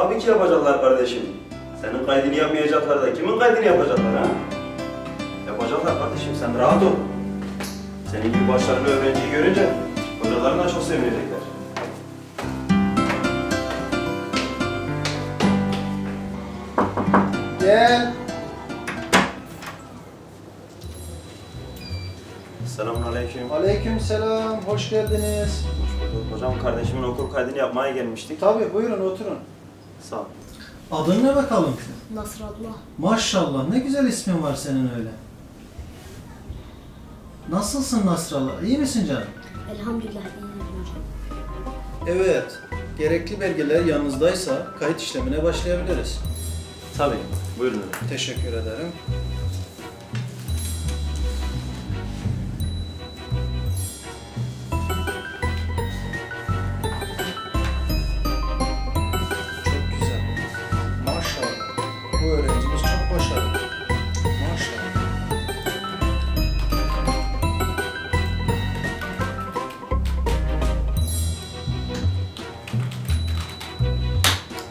Tabii ki yapacaklar kardeşim. Senin kaydını yapmayacaklar da kimin kaydını yapacaklar ha? Yapacaklar kardeşim sen rahat ol. Senin gibi başarılı öğrenciyi görünce hocaların da çok sevinecekler. Gel. Selamun aleyküm. Aleyküm selam. Hoş geldiniz. Hoş bulduk. Hocam kardeşimin okul kaydını yapmaya gelmiştik. Tabii buyurun oturun. Sağ ol. Adın ne bakalım? Nasrallah. Maşallah ne güzel ismin var senin öyle. Nasılsın Nasrallah? İyi misin canım? Elhamdülillah iyiyim hocam. Evet. Gerekli belgeler yanınızdaysa kayıt işlemine başlayabiliriz. Tabii. Buyurun. Teşekkür ederim.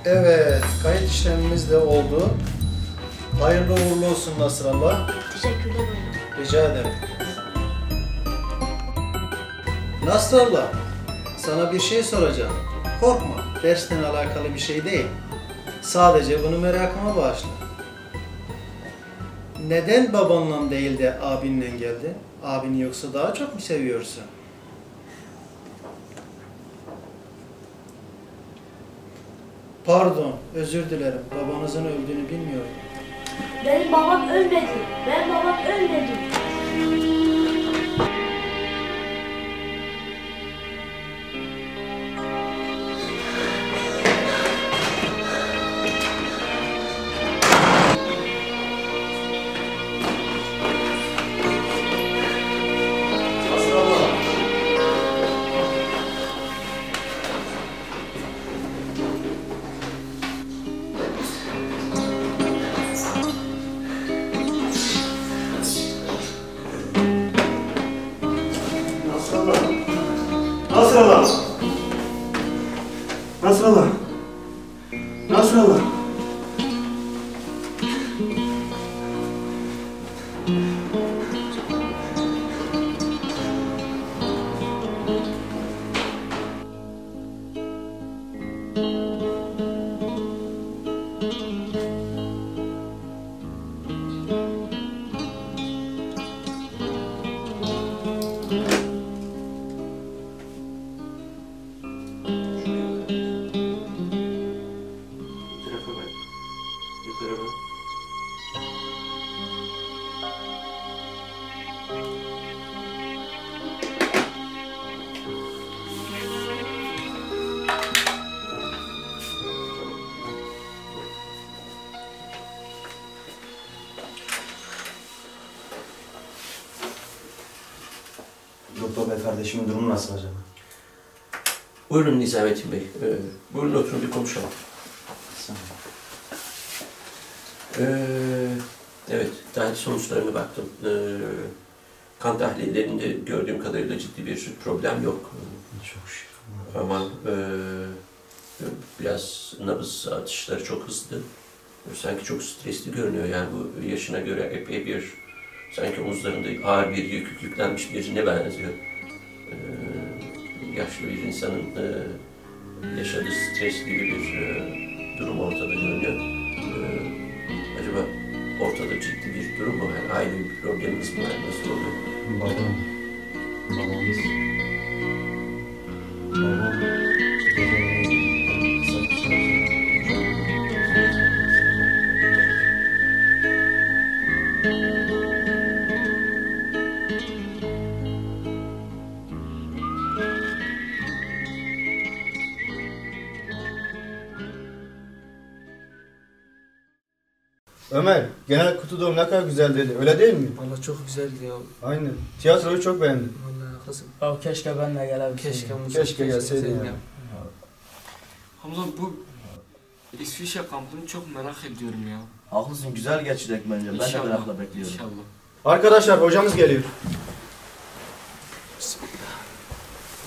Evet, kayıt işlemimiz de oldu. Hayırlı uğurlu olsun Nasrallah. Teşekkürler hocam. Rica ederim. Nasrallah, sana bir şey soracağım. Korkma, dersten alakalı bir şey değil. Sadece bunu merakıma bağışla. Neden babanla değil de abinle geldi? Abini yoksa daha çok mu seviyorsun? Pardon, özür dilerim. Babanızın öldüğünü bilmiyorum. Benim babam ölmedi. Benim babam ölmedi. Kardeşimin durumu nasıl acaba? Buyurun Nizamettin Bey. Ee, buyurun oturun bir konuşalım. Ee, evet, tahlil sonuçlarına baktım. Ee, kan tahlillerinde gördüğüm kadarıyla ciddi bir problem yok. Çok şükür. Ama e, biraz nabız atışları çok hızlı. Sanki çok stresli görünüyor yani bu yaşına göre epey bir sanki omuzlarında ağır bir yük yüklenmiş birine benziyor. Yaşlı bir insanın e, yaşadığı stres gibi bir e, durum ortada görünüyor. Ee, acaba ortada ciddi bir durum mu? Yani aile bir problemimiz mi? Nasıl oluyor? Babam, babamız, genel kutu doğum ne kadar güzel dedi. Öyle değil mi? Valla çok güzeldi ya. Aynen. Tiyatroyu çok beğendim. Vallahi haklısın. Ya keşke ben de gelebilseydim. Keşke. Keşke gelseydin sen ya. Hamza bu İsviçre kampını çok merak ediyorum ya. Haklısın güzel geçecek bence. Ben de İnşallah. merakla bekliyorum. İnşallah. Arkadaşlar hocamız geliyor.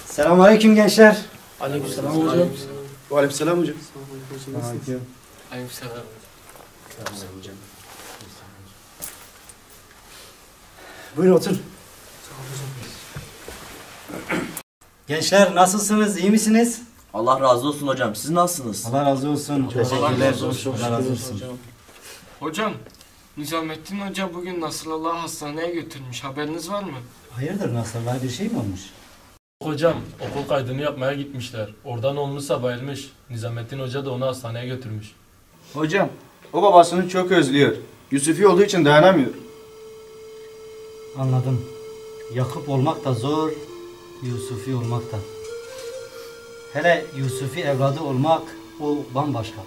Selamünaleyküm gençler. Aleykümselam hocam. Aleykümselam hocam. Aleykümselam. Buyurun otur. Gençler nasılsınız? İyi misiniz? Allah razı olsun hocam. Siz nasılsınız? Allah razı olsun. Teşekkürler. Allah razı olsun. Hocam, Nizamettin Hoca bugün Nasrallah'ı hastaneye götürmüş. Haberiniz var mı? Hayırdır Nasrallah bir şey mi olmuş? Hocam okul kaydını yapmaya gitmişler. Oradan olmuşsa bayılmış. Nizamettin Hoca da onu hastaneye götürmüş. Hocam o babasını çok özlüyor. Yusufi olduğu için dayanamıyor. Anladım. Yakup olmak da zor, Yusufi olmak da. Hele Yusufi evladı olmak o bambaşka.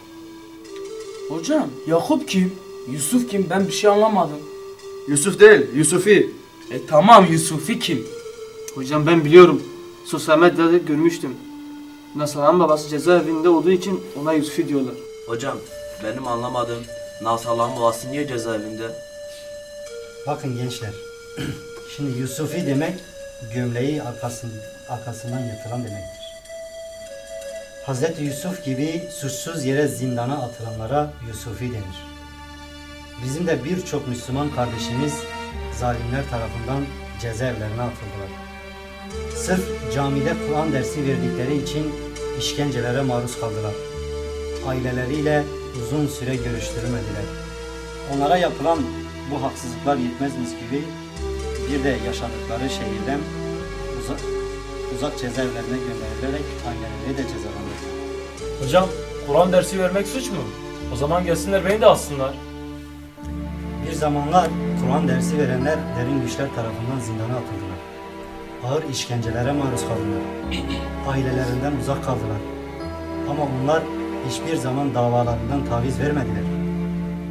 Hocam Yakup kim? Yusuf kim? Ben bir şey anlamadım. Yusuf değil, Yusufi. E tamam Yusufi kim? Hocam ben biliyorum. Sosyal medyada görmüştüm. Nasra'nın babası cezaevinde olduğu için ona Yusufi diyorlar. Hocam benim anlamadığım Nasrallah'ın babası niye cezaevinde? Bakın gençler. Şimdi Yusufi demek gömleği arkasın, arkasından yırtılan demektir. Hazreti Yusuf gibi suçsuz yere zindana atılanlara Yusufi denir. Bizim de birçok Müslüman kardeşimiz zalimler tarafından cezaevlerine atıldılar. Sırf camide Kur'an dersi verdikleri için işkencelere maruz kaldılar. Aileleriyle uzun süre görüştürülmediler. Onlara yapılan bu haksızlıklar yetmezmiş gibi bir de yaşadıkları şehirden uzak, uzak cezaevlerine gönderilerek aileleri de cezalandırıldı. Hocam Kur'an dersi vermek suç mu? O zaman gelsinler beni de alsınlar. Bir zamanlar Kur'an dersi verenler derin güçler tarafından zindana atıldılar. Ağır işkencelere maruz kaldılar. Ailelerinden uzak kaldılar. Ama onlar hiçbir zaman davalarından taviz vermediler.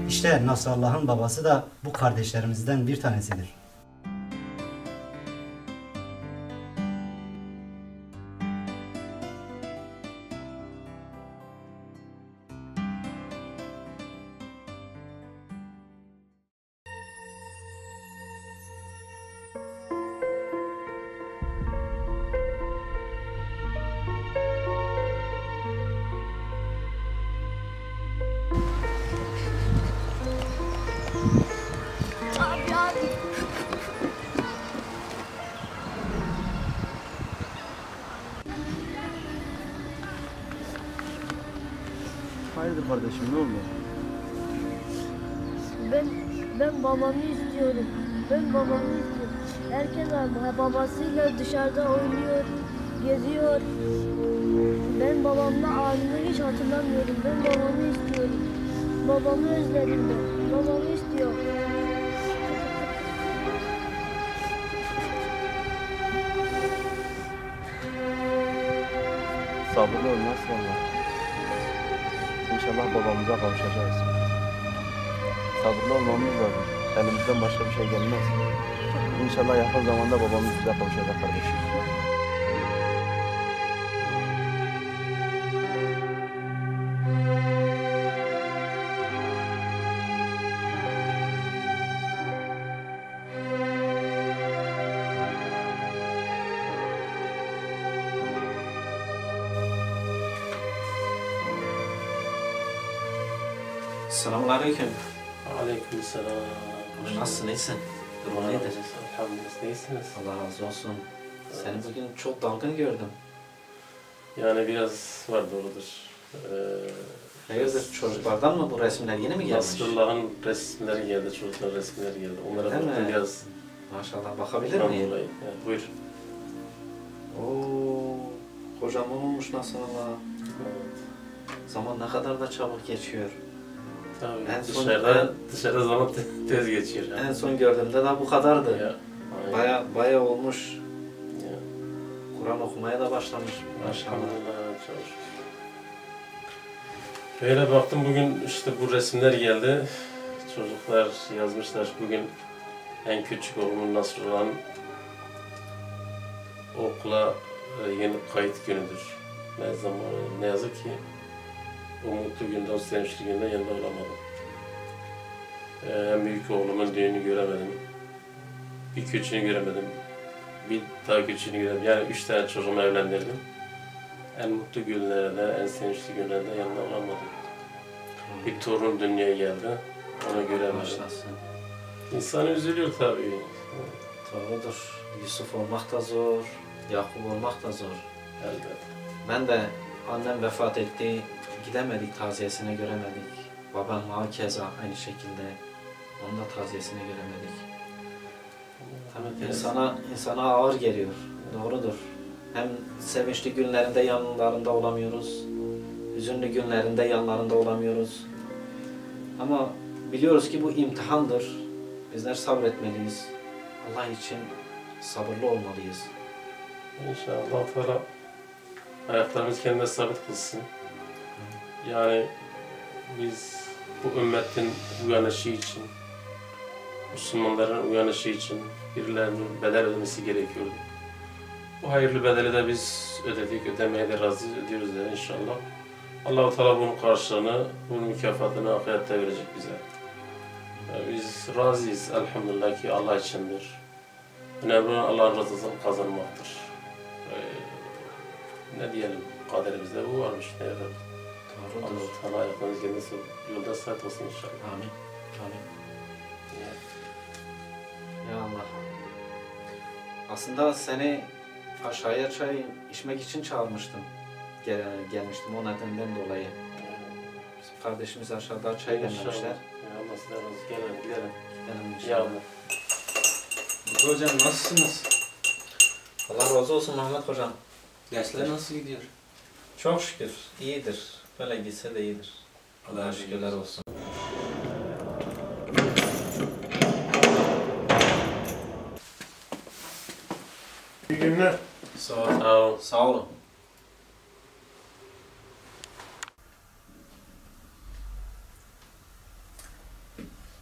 İşte Nasrallah'ın babası da bu kardeşlerimizden bir tanesidir. Hayırdır kardeşim ne oldu? Ben ben babamı istiyorum. Ben babamı istiyorum. Herkes ama babasıyla dışarıda oynuyor, geziyor. Ben babamla anımı hiç hatırlamıyorum. Ben babamı istiyorum. Babamı özledim ben. Babamı istiyorum. Sabırlı ol Nasrallah. İnşallah babamıza kavuşacağız. Sabırlı olmamız lazım. Elimizden başka bir şey gelmez. İnşallah yakın zamanda babamız bize kavuşacak kardeşim. Selamun aleyküm. Aleykümselam. Nasılsın, iyisin? Durumun nedir? Elhamdülillah. İyisiniz. Allah razı olsun. Seni bugün çok dalgın gördüm. Yani biraz var doğrudur. Ee, Hayırdır çocuklardan mı bu resimler yeni mi gelmiş? Nasrullah'ın resimleri geldi, çocukların resimleri geldi. Onlara Değil baktım mi? biraz. Maşallah bakabilir miyim? Evet, buyur. Oo, kocaman olmuş nasıl Allah. Evet. Zaman ne kadar da çabuk geçiyor. Tabii En son- dışarıda, dışarıda zaman te- tez geçiyor. En son gördüğümde daha bu kadardı. Ya, aynen. Baya baya olmuş. Ya. Kur'an okumaya da başlamış. Maşallah. Böyle baktım bugün işte bu resimler geldi. Çocuklar yazmışlar bugün en küçük oğlumun Nasrullah'ın okula e, yeni kayıt günüdür. Ne zaman ne yazık ki o mutlu günde, o sevinçli günde yanında olamadım. Ee, en büyük oğlumun düğünü göremedim. Bir küçüğünü göremedim. Bir daha küçüğünü göremedim. Yani üç tane çocuğumu evlendirdim. en mutlu günlerde, en sevinçli günlerde yanında olamadım. Bir torun dünyaya geldi. Onu göremedim. İnsan üzülüyor tabii. Doğrudur. Yusuf olmak da zor, Yakup olmak da zor. Elbette. Ben de annem vefat etti, gidemedik taziyesine göremedik. Babam keza aynı şekilde, onun da taziyesine göremedik. Tabii insana, insana ağır geliyor, doğrudur. Hem sevinçli günlerinde yanlarında olamıyoruz, hüzünlü günlerinde yanlarında olamıyoruz. Ama biliyoruz ki bu imtihandır. Bizler sabretmeliyiz. Allah için sabırlı olmalıyız. İnşallah ayaklarımız kendine sabit kılsın. Yani biz bu ümmetin uyanışı için, Müslümanların uyanışı için birilerinin bedel ödemesi gerekiyordu. Bu hayırlı bedeli de biz ödedik, ödemeye de razı ediyoruz da inşallah. Allah-u Teala bunun karşılığını, bunun mükafatını ahirette verecek bize. Biz razıyız elhamdülillah ki Allah içindir. Önemli olan Allah'ın rızasını kazanmaktır. Ee, ne diyelim, kaderimizde bu varmış. Ne yapalım? Allah-u Teala ayaklarınız kendisi yolda sert olsun inşallah. Amin. Amin. Ya Allah. Aslında seni aşağıya çay içmek için çağırmıştım. Gel, gelmiştim o nedenden dolayı. Bizim kardeşimiz aşağıda çay demlemişler. Ya Allah size razı olsun. Gelelim, gidelim. Gidelim Ya inşallah. Allah. Mutlu hocam nasılsınız? Allah razı olsun Mehmet hocam. Dersler nasıl gidiyor? Çok şükür iyidir. Böyle gitse de iyidir. Allah'a şükürler olsun. İyi günler. Sağ ol. Sağ ol. Sağ olun.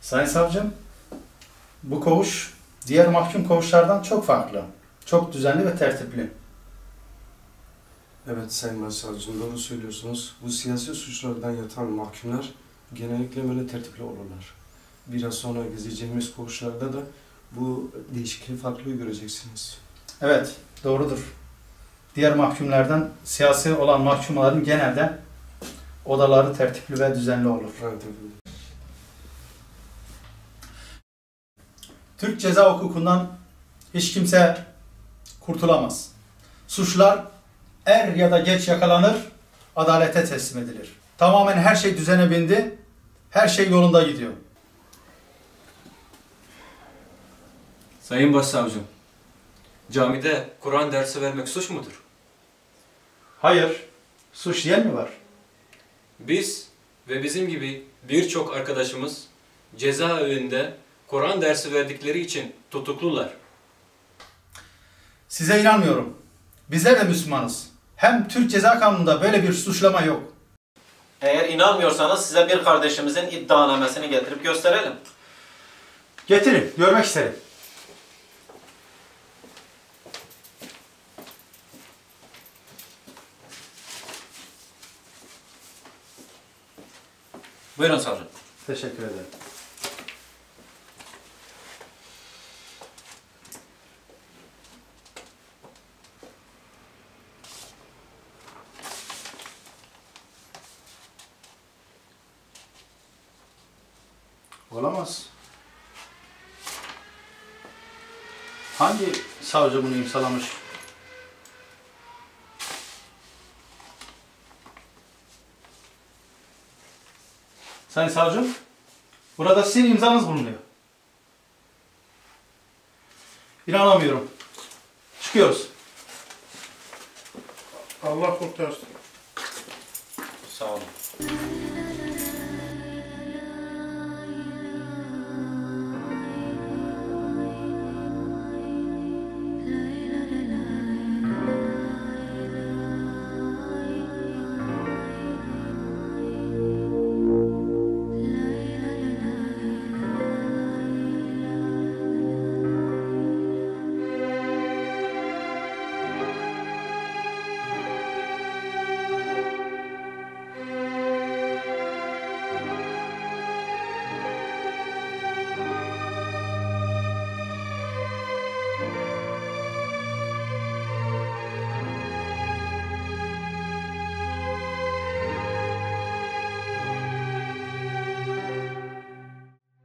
Sayın savcım, bu koğuş diğer mahkum koğuşlardan çok farklı. Çok düzenli ve tertipli. Evet Sayın Başsavcım doğru söylüyorsunuz. Bu siyasi suçlardan yatan mahkumlar genellikle böyle tertipli olurlar. Biraz sonra gezeceğimiz koğuşlarda da bu değişikliği farklı göreceksiniz. Evet, doğrudur. Diğer mahkumlardan siyasi olan mahkumların genelde odaları tertipli ve düzenli olur. Evet efendim. Türk ceza hukukundan hiç kimse kurtulamaz. Suçlar er ya da geç yakalanır, adalete teslim edilir. Tamamen her şey düzene bindi, her şey yolunda gidiyor. Sayın Başsavcım, camide Kur'an dersi vermek suç mudur? Hayır, suç diyen mi var? Biz ve bizim gibi birçok arkadaşımız cezaevinde Kur'an dersi verdikleri için tutuklular. Size inanmıyorum. Bizler de Müslümanız. Hem Türk Ceza Kanunu'nda böyle bir suçlama yok. Eğer inanmıyorsanız size bir kardeşimizin iddianamesini getirip gösterelim. Getirin, görmek isterim. Buyurun savcım. Teşekkür ederim. Olamaz. Hangi savcı bunu imzalamış? Sayın savcım, burada sizin imzanız bulunuyor. İnanamıyorum. Çıkıyoruz. Allah kurtarsın. Sağ olun.